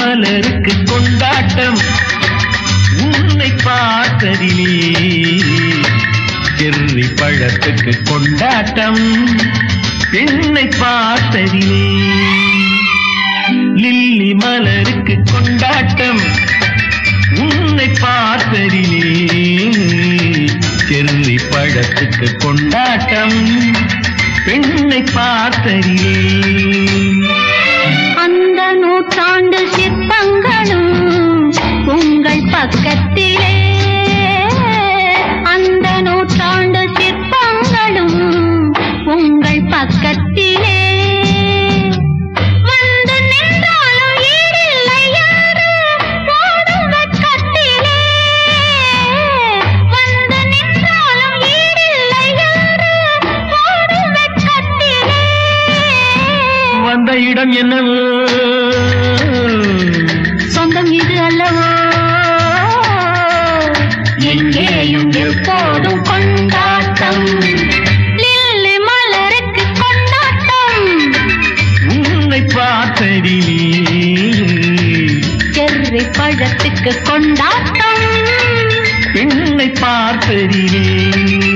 மலருக்கு கொண்டாட்டம். உன்னை பார்த்ததிலே செர்ரி பழத்துக்கு கொண்டாட்டம். பெண்ணை பார்த்ததிலே லில்லி மலருக்கு கொண்டாட்டம். உன்னை பார்த்ததிலே செர்ரி பழத்துக்கு கொண்டாட்டம். பெண்ணை பார்த்தறியே. அந்த நூற்றாண்டு சிற்பங்களும் உங்கள் பக்கத்திலே இடம் என்னவோ? சொந்தம் இது அல்லவோ? எங்கேயும் எப்போதும் கொண்டாட்டம்? மலருக்கு கொண்டாட்டம். உன்னை பார்த்ததிலே செர்ரி பழத்துக்கு கொண்டாட்டம். பெண்ணை பார்த்ததிலே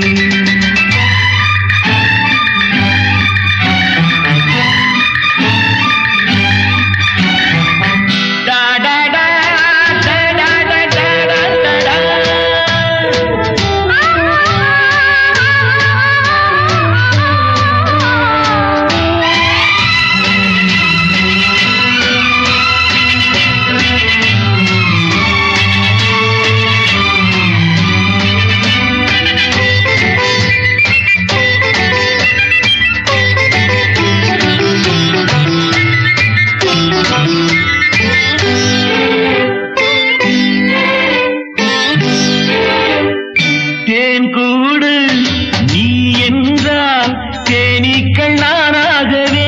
கூடு நீ என்றால் தேனீக்கள் நானாகவே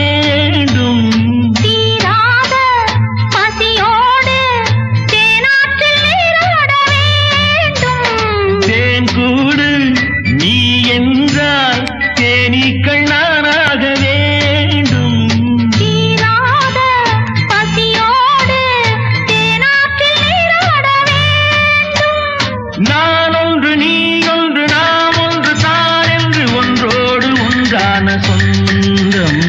ஒன்றான சொந்தம்.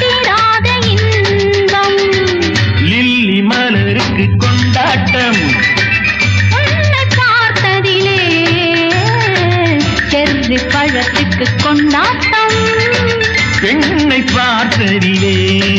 தீராத இன்பம். லில்லி மலருக்கு கொண்டாட்டம். பார்த்ததிலே செர்ரி பழத்துக்கு கொண்டாட்டம். பெண்ணை பார்த்ததிலே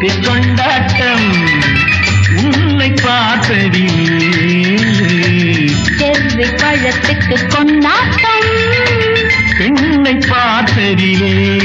எனக்கு கொண்டாட்டம். உன்னை பார்த்ததில் செவ்வி பழத்துக்கு கொண்டாட்டம். பெண்ணை பார்த்ததிலே